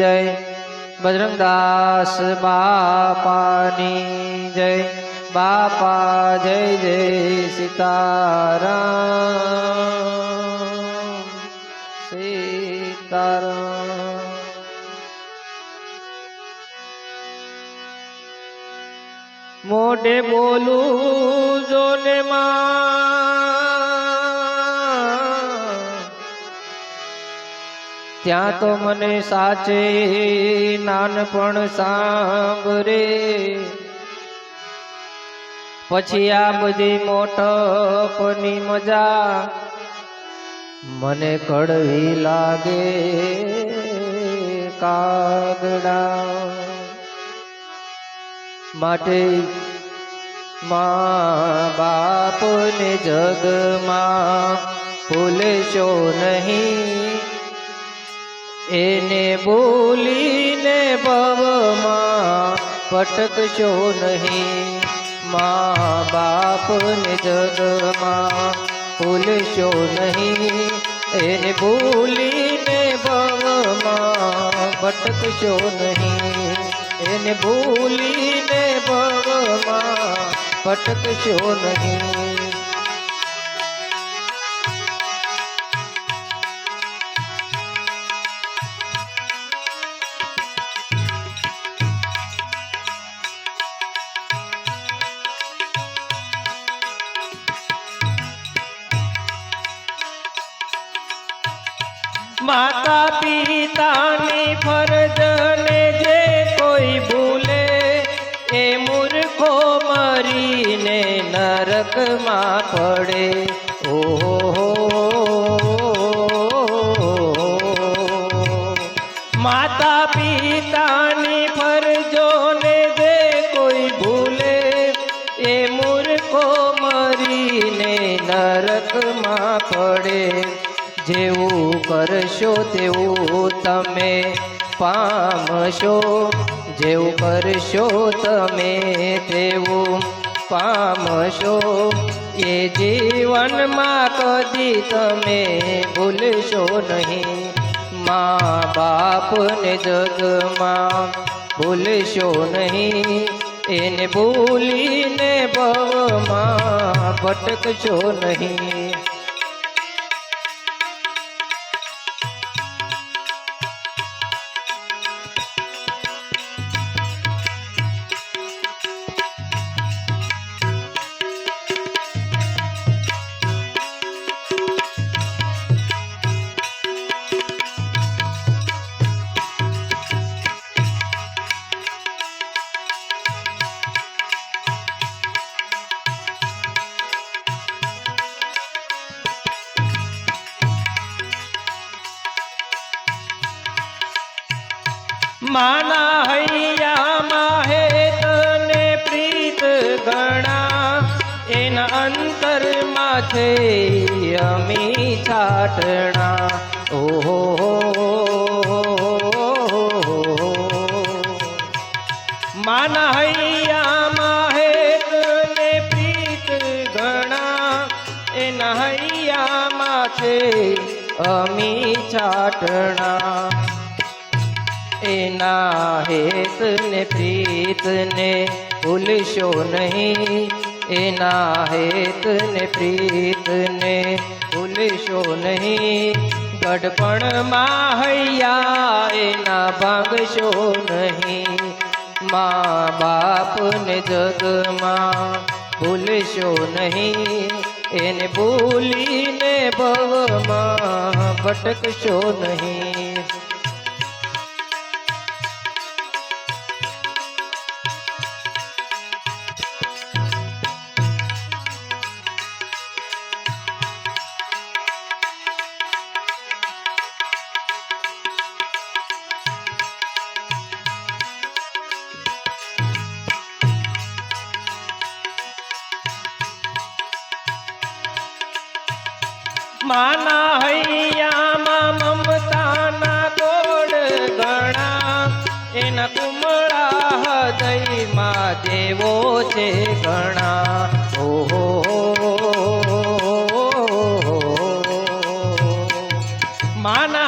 જય બજરંગદાસ બાપાની જય. બાપા જય જય સીતારામ. સીતારામ. મોઢે બોલું જોને માં ત્યાં તો મને સાચે નાનપણ સાંભરે પછી આ બધી મોટપની મજા મને કડવી લાગે કાગડા માટે. મા બાપને જગમાં ભૂલશો નહીં. એને બોલીને ભવમાં પટકશો નહીં. મા બાપને જગમાં ભૂલશો નહીં. એને ભૂલીને ભવમાં ભટકશો નહીં. એને ભૂલીને ભવમાં ભટકશો નહીં. માતા પિતાની ફરજને જે કોઈ ભૂલે એ મૂર્ખો મરીને નરકમાં પડે. ઓહો માતા કરશો તેવું તમે પામશો, જેવું કરશો તમે તેવું પામશો. એ જીવનમાં કદી તમે ભૂલશો નહીં, મા બાપને જગમાં ભૂલશો નહીં. એને ભૂલીને ભવમાં ભટકશો નહીં. હૈયામાં હે તને પ્રીત ગણા. એના અંતરમાં છે અમી છાટણા. ઓહો માના હૈયામાં હે તને પ્રીત ગણા. એના હૈયામાં છે અમી છાટણા. એના હેતને, પ્રીતને ભૂલશો નહીં. એના હેતને, પ્રીતને ભૂલશો નહીં. ગઢપણમાં હૈયા એના ભાંગશો નહીં. મા બાપને જગમાં ભૂલશો નહીં. એને ભૂલીને ભવમાં ભટકશો નહીં. માના હૈયામાં મમતાના ગોળ ગણા. એના કુમળા હૃદયમાં દેવો છે ઘણા. ઓહો માના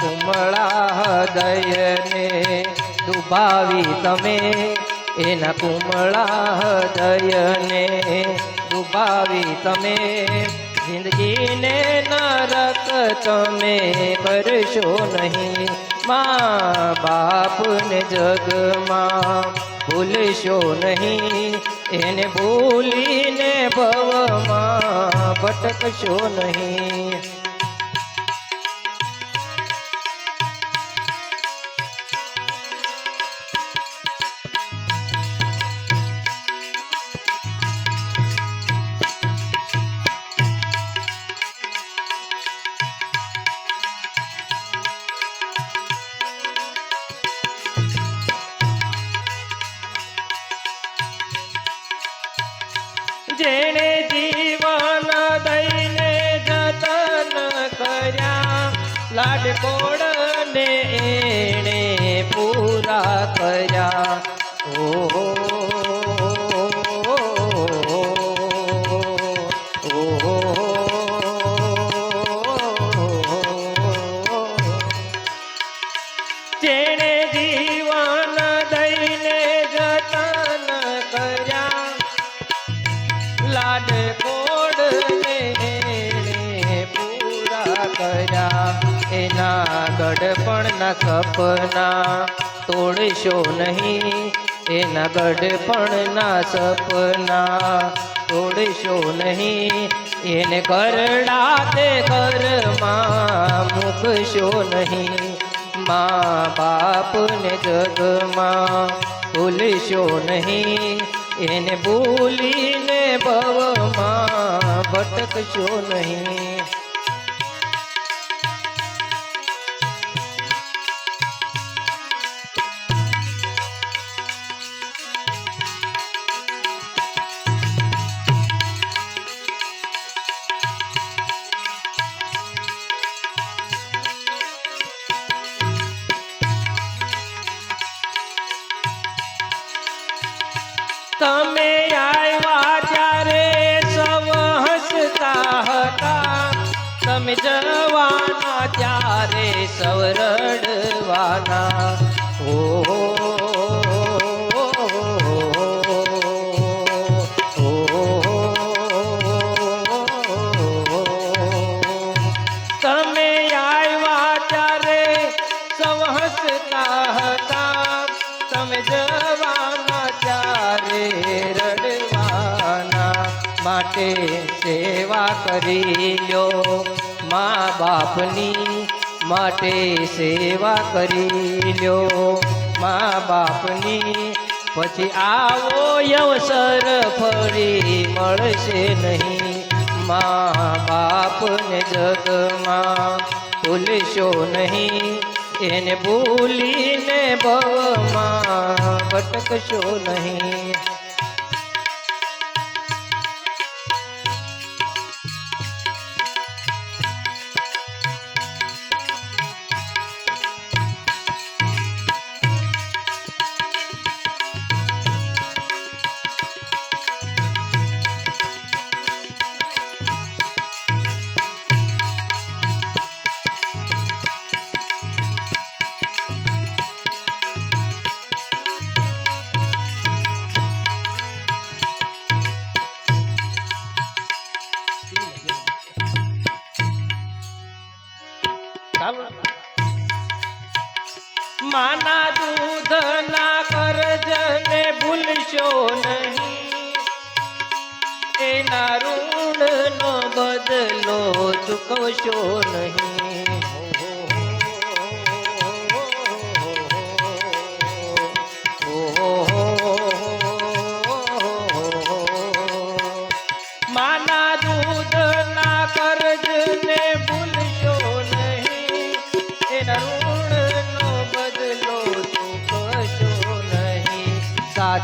કુમળા હૃદયને દુભાવી તમે. એના કુમળા હૃદયને દુભાવી તમે. જિંદગીને નરક તમે કરશો નહીં. મા બાપને જગમાં ભૂલશો નહીં. એને ભૂલીને ભવમાં ભટકશો નહીં. લાડકોડને એણે પૂરા કર્યા. ઓહો. ગડપણના સપના તોડશો નહીં. એના ગડપણના સપના તોડશો નહીં. એને કરડા તે ઘરમાં મૂકશો નહીં. મા બાપને જગમાં ભૂલશો નહીં. એને ભૂલીને ભવમાં ભટકશો નહીં. જવાના ત્યારે સવરડવાના. ઓ તમે આવ્યા ત્યારે સૌ હસતા હતા. તમે જવાના ત્યારે રડવાના. માટે સેવા કરી લ્યો. મા બાપની માટે સેવા કરી લ્યો. મા બાપની પછી આવો અવસર ફરી મળશે નહીં. મા બાપને જગમાં ભૂલશો નહીં. એને ભૂલીને ભવમાં ભટકશો નહીં. દૂધ ના કરજને ભૂલશો નહીં. એના ઋણ નો બદલો ચૂકવશો નહીં.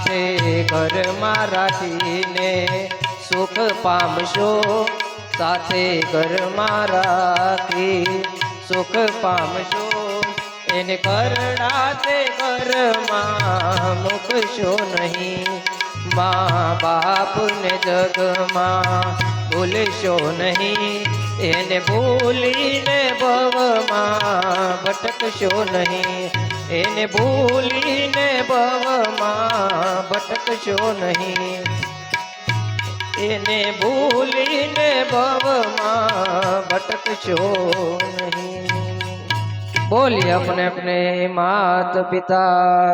સાથે ઘરમાં રાખીને સુખ પામશો. સાથે ઘરમાં રાખી સુખ પામશો. એને કરડા તે ઘરમાં મૂકશો નહીં. મા બાપને જગમાં ભૂલશો નહીં. એને ભૂલીને ભવમાં ભટકશો નહીં. એને ભૂલીને ભવમાં ભટકશો નહીં એને ભૂલીને ભવમાં ભટકશો નહીં બોલી अपने अपने मात पिता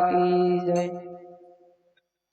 की जय